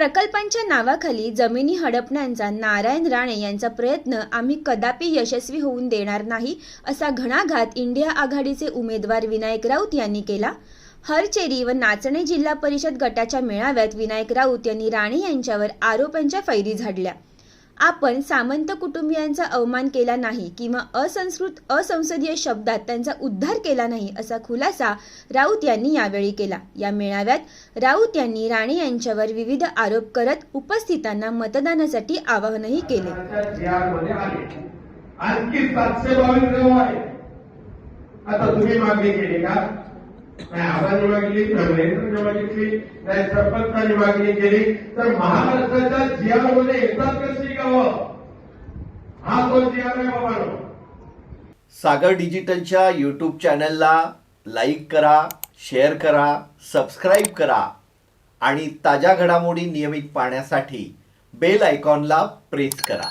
प्रकल्पांच्या नावाखाली जमिनी हडपण्याचा नारायण राणे यांचा प्रयत्न आम्ही कदापि यशस्वी होऊन देणार नाही असा घणाघात इंडिया आघाडीचे उमेदवार विनायक राऊत यांनी केला. हरचेरी व नाचणे जिल्हा परिषद गटाच्या मेळाव्यात विनायक राऊत यांनी राणे यांच्यावर आरोपांच्या फैरी झाडल्या. आपण सामंत कुटुंबियांचा अवमान केला नाही किंवा असंस्कृत असंसदीय शब्दात त्यांचा उद्धार केला नाही असा खुलासा राऊत यांनी यावेळी केला. या मेळाव्यात राऊत यांनी राणे यांच्यावर विविध आरोप करत उपस्थितांना मतदानासाठी आवाहनही केले. आणखी सातशे बावीस आता तुम्ही मागणी केली का? नाही आबांनी मागली नवरेंद्रने मागितली नाही सरपंचांनी मागणी केली तर महाराष्ट्राच्या जियामध्ये येतात कशी गावं हा तो जिया नाही बाबा? सागर डिजिटलच्या यूट्यूब चॅनलला लाईक करा शेअर करा सबस्क्राईब करा आणि ताज्या घडामोडी नियमित पाहण्यासाठी बेल आयकॉनला प्रेस करा.